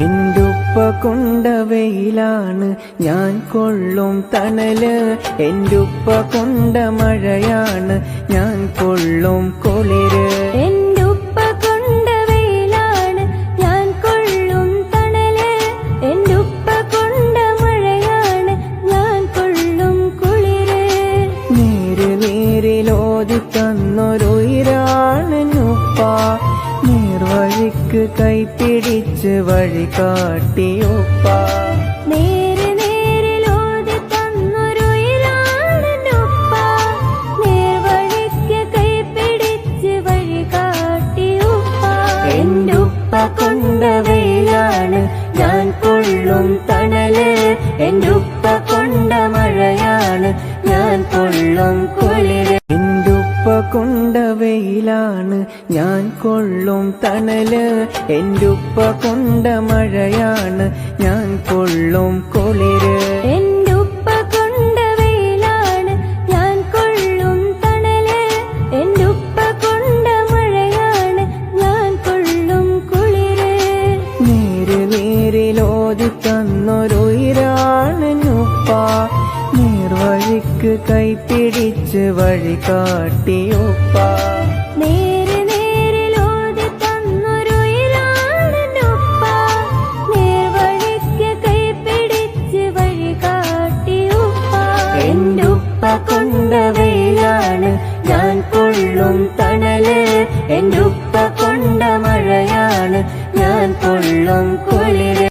എന്റുപ്പ കൊണ്ട വെയിലാണ് ഞാൻ കൊള്ളും തണൽ? എന്റുപ്പ കൊണ്ട മഴയാണ് ഞാൻ കൊള്ളും കുളിര്? എന്റെ ഉപ്പ കൊണ്ട വെയിലാണ് ഞാൻ കൊള്ളും തണൽ? എന്റെ ഉപ്പ കൊണ്ട മഴയാണ് ഞാൻ കൊള്ളും കുളിര്? നേര് നേരിലോതി തന്നൊരുയിരാണ് ഉപ്പ വഴി കാട്ടിയുപ്പ നേരെ നേരിലോതി നേർവഴിക്ക് കൈപിടിച്ച് വഴി കാട്ടിയൊപ്പ ഉപ്പ. കൊണ്ട വെയിലാണ് ഞാൻ കൊള്ളും തണൽ. എന്റെ ഉപ്പ കൊണ്ട മഴയാണ് ഞാൻ കൊള്ളും കൊണ്ട വെയിലാണ് ഞാൻ കൊള്ളും തണൽ. എന്റെ ഉപ്പ കൊണ്ട മഴയാണ് ഞാൻ കൊള്ളും കുളിര്. എന്റെ ഉപ്പ കൊണ്ട വെയിലാണ് ഞാൻ കൊള്ളും തണൽ. ഉപ്പ കൊണ്ട മഴയാണ് ഞാൻ കൊള്ളും കുളിര്. നേര് നേരിലോതി തന്നൊരുയിരാണ് ഉപ്പ വഴിക്ക് കൈപിടിച്ച് വഴി കാട്ടിയൊപ്പ കൊണ്ട വെയിലാണ് ഞാൻ കൊള്ളും തണൽ. എന്റെ ഉപ്പ കൊണ്ട മഴയാണ് ഞാൻ കൊള്ളും കുളിര്.